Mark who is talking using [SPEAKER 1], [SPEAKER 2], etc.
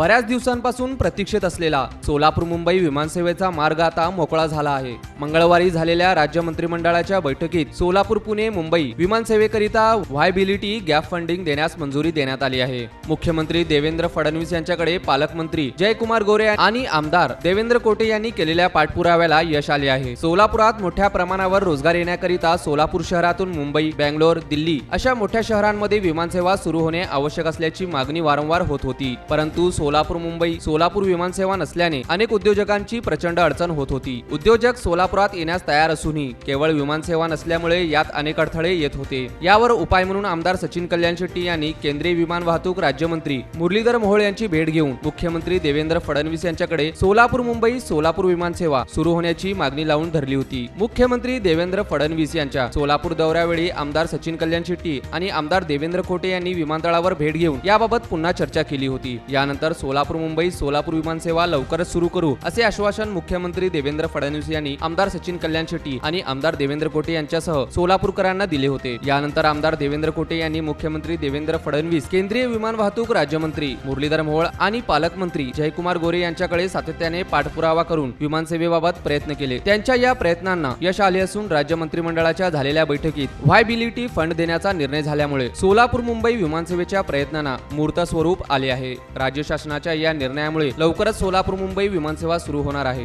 [SPEAKER 1] बऱ्याच दिवसांपासून प्रतीक्षेत असलेला सोलापूर मुंबई विमानसेवेचा मार्ग आता मोकळा झाला आहे. मंगळवारी झालेल्या राज्य मंत्रिमंडळाच्या बैठकीत सोलापूर पुणे मुंबई विमानसेवेकरिता व्हायबिलिटी गॅप फंडिंग देण्यास मंजुरी देण्यात आली आहे. मुख्यमंत्री देवेंद्र फडणवीस यांच्याकडे पालकमंत्री जयकुमार गोरे आणि आमदार देवेंद्र कोटे यांनी केलेल्या पाठपुराव्याला यश आले आहे. सोलापुरात मोठ्या प्रमाणावर रोजगार येण्याकरिता सोलापूर शहरातून मुंबई बँगलोर दिल्ली अशा मोठ्या शहरांमध्ये विमानसेवा सुरू होणे आवश्यक असल्याची मागणी वारंवार होत होती. परंतु सोलापूर मुंबई सोलापूर विमानसेवा नसल्याने अनेक उद्योजकांची प्रचंड अडचण होत होती. उद्योजक सोलापुरात येण्यास तयार असूनही केवळ विमानसेवा नसल्यामुळे यात अनेक अडथळे येत होते. यावर उपाय म्हणून आमदार सचिन कल्याण शेट्टी यांनी केंद्रीय विमान वाहतूक राज्यमंत्री मुरलीधर मोहोळ यांची भेट घेऊन मुख्यमंत्री देवेंद्र फडणवीस यांच्याकडे सोलापूर मुंबई सोलापूर विमानसेवा सुरू होण्याची मागणी लावून धरली होती. मुख्यमंत्री देवेंद्र फडणवीस यांच्या सोलापूर दौऱ्यावेळी आमदार सचिन कल्याण शेट्टी आणि आमदार देवेंद्र खोटे यांनी विमानतळावर भेट घेऊन याबाबत पुन्हा चर्चा केली होती. यानंतर सोलापूर मुंबई सोलापूर विमानसेवा लवकरच सुरू करू असे आश्वासन मुख्यमंत्री देवेंद्र फडणवीस यांनी आमदार सचिन कल्याण शेट्टी आणि आमदार देवेंद्र कोटे यांच्यासह सोलापूरकरांना दिले होते. यानंतर आमदार देवेंद्र कोटे यांनी मुख्यमंत्री देवेंद्र फडणवीस केंद्रीय विमान वाहतूक राज्यमंत्री मुरलीधर मोहोळ आणि पालकमंत्री जयकुमार गोरे यांच्याकडे सातत्याने पाठपुरावा करून विमानसेवेबाबत प्रयत्न केले. त्यांच्या या प्रयत्नांना यश आले असून राज्य मंत्रिमंडळाच्या झालेल्या बैठकीत व्हायबिलिटी फंड देण्याचा निर्णय झाल्यामुळे सोलापूर मुंबई विमानसेवेच्या प्रयत्नांना मूर्त स्वरूप आले आहे. राज्य शासनाच्या या निर्णयामुळे लवकरच सोलापूर मुंबई विमानसेवा सुरू होणार आहे.